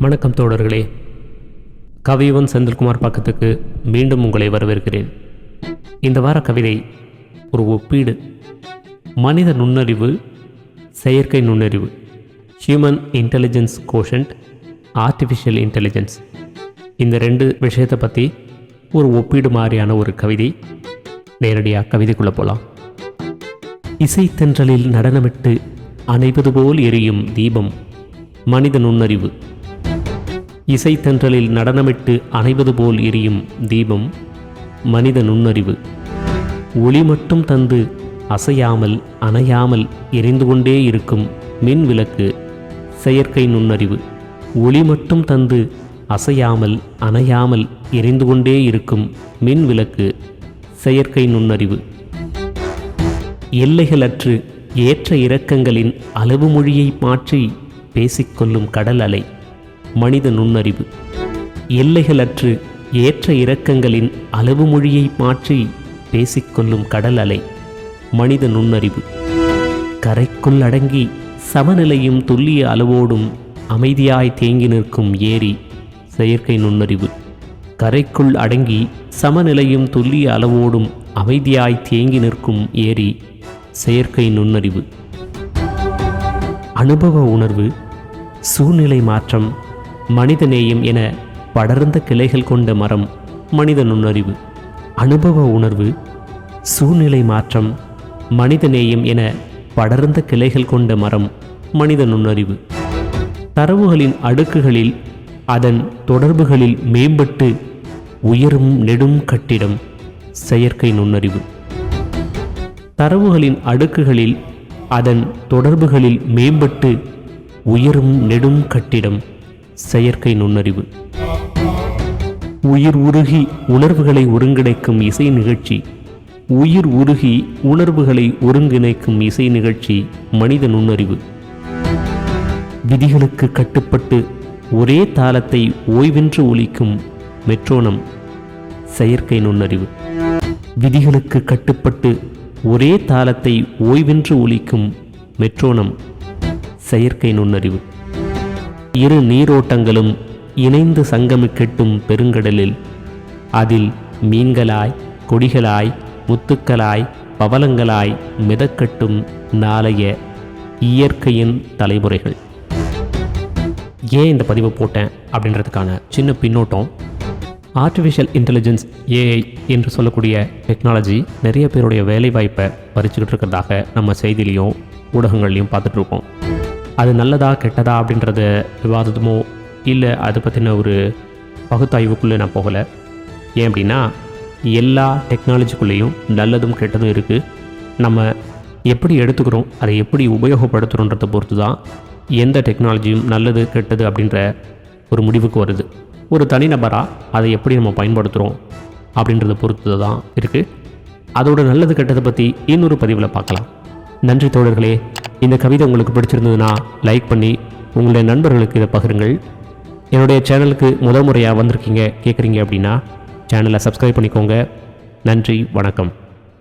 வணக்கம் தோழர்களே. கவியவன் செந்தில்குமார் பக்கத்துக்கு மீண்டும் உங்களை வரவேற்கிறேன். இந்த வார கவிதை ஒரு ஒப்பீடு. மனித நுண்ணறிவு செயற்கை நுண்ணறிவு. Human intelligence quotient artificial intelligence இந்த ரெண்டு விஷயத்தை பற்றி ஒரு ஒப்பீடு மாதிரியான ஒரு கவிதை. நேரடியாக கவிதைக்குள்ளே போகலாம் இசைத்தென்றலில் நடனமிட்டு அணைவது போல் எரியும் தீபம். மனித நுண்ணறிவு. இசைத்தென்றலில் நடனமிட்டு அணைவது போல் எரியும் தீபம் மனித நுண்ணறிவு. ஒளி மட்டும் தந்து அசையாமல் அணையாமல் எரிந்து கொண்டே இருக்கும் மின் விளக்கு செயற்கை நுண்ணறிவு. ஒளி மட்டும் தந்து அசையாமல் அணையாமல் எரிந்து கொண்டே இருக்கும் மின் விளக்கு செயற்கை நுண்ணறிவு. எல்லைகளற்று ஏற்ற இறக்கங்களின் அளவு மொழியை மாற்றி பேசிக்கொள்ளும் கடல் அலை. மனித நுண்ணறிவு. எல்லைகளற்று ஏற்ற இறக்கங்களின் அளவு மொழியை மாற்றி பேசிக்கொள்ளும் கடல் அலை மனித நுண்ணறிவு. கரைக்குள் அடங்கி சமநிலையும் துல்லிய அளவோடும் அமைதியாய் தேங்கி நிற்கும் ஏரி செயற்கை நுண்ணறிவு. கரைக்குள் அடங்கி சமநிலையும் துல்லிய அளவோடும் அமைதியாய் தேங்கி நிற்கும் ஏரி செயற்கை நுண்ணறிவு. அனுபவ உணர்வு சூழ்நிலை மாற்றம் மனிதநேயம் என படர்ந்த கிளைகள் கொண்ட மரம் மனித நுண்ணறிவு. அனுபவ உணர்வு சூழ்நிலை மாற்றம் மனிதநேயம் என படர்ந்த கிளைகள் கொண்ட மரம் மனித நுண்ணறிவு. தரவுகளின் அடுக்குகளில் அதன் தொடர்புகளில் மேம்பட்டு உயரும் நெடும் கட்டிடம் செயற்கை நுண்ணறிவு. தரவுகளின் அடுக்குகளில் அதன் தொடர்புகளில் மேம்பட்டு உயரும் நெடும் கட்டிடம் செயற்கை நுண்ணறிவு. உயிர் உருகி உணர்வுகளை ஒருங்கிணைக்கும் இசை நிகழ்ச்சி. உயிர் உருகி உணர்வுகளை ஒருங்கிணைக்கும் இசை நிகழ்ச்சி மனித நுண்ணறிவு. விதிகளுக்கு கட்டுப்பட்டு ஒரே தாளத்தை ஓய்வென்று ஒலிக்கும் மெட்ரோனம் செயற்கை நுண்ணறிவு. விதிகளுக்கு கட்டுப்பட்டு ஒரே தாளத்தை ஓய்வென்று ஒலிக்கும் மெட்ரோனம் செயற்கை நுண்ணறிவு. இரு நீரோட்டங்களும் இணைந்து சங்கமிக்கட்டும் பெருங்கடலில். அதில் மீன்களாய் கொடிகளாய் முத்துக்களாய் பவளங்களாய் மிதக்கட்டும் நாளைய இயற்கையின் தலைமுறைகள். ஏன் இந்த பதிவை போட்டேன் அப்படின்றதுக்கான சின்ன பின்னோட்டம் ஆர்டிஃபிஷியல் இன்டெலிஜென்ஸ் ஏஐ என்று சொல்லக்கூடிய டெக்னாலஜி நிறைய பேருடைய வேலைவாய்ப்பை பறிச்சுக்கிட்டு இருக்கிறதாக நம்ம செய்திலையும் ஊடகங்கள்லையும் பார்த்துட்ருக்கோம் அது நல்லதா கெட்டதா அப்படின்றத விவாதமோ இல்லை அதை பற்றின ஒரு பகுத்தாய்வுக்குள்ளே நான் போகலை. ஏன் அப்படின்னா எல்லா டெக்னாலஜிக்குள்ளேயும் நல்லதும் கெட்டதும் இருக்குது நம்ம எப்படி எடுத்துக்கிறோம் அதை எப்படி உபயோகப்படுத்துகிறோன்றதை பொறுத்து தான் எந்த டெக்னாலஜியும் நல்லது கெட்டது அப்படின்ற ஒரு முடிவுக்கு வருது. ஒரு தனிநபராக அதை எப்படி நம்ம பயன்படுத்துகிறோம் அப்படின்றத பொறுத்து தான் இருக்குது அதோட நல்லது கெட்டதை பற்றி இன்னொரு பதிவில் பார்க்கலாம். நன்றி தோழர்களே. இந்த கவிதை உங்களுக்கு பிடிச்சிருந்ததுன்னா லைக் பண்ணி உங்களுடைய நண்பர்களுக்கு இதை பகிருங்கள். என்னுடைய சேனலுக்கு முதல் முறையாக வந்திருக்கீங்க கேட்குறீங்க அப்படின்னா சேனலை சப்ஸ்கிரைப் பண்ணிக்கோங்க. நன்றி வணக்கம்.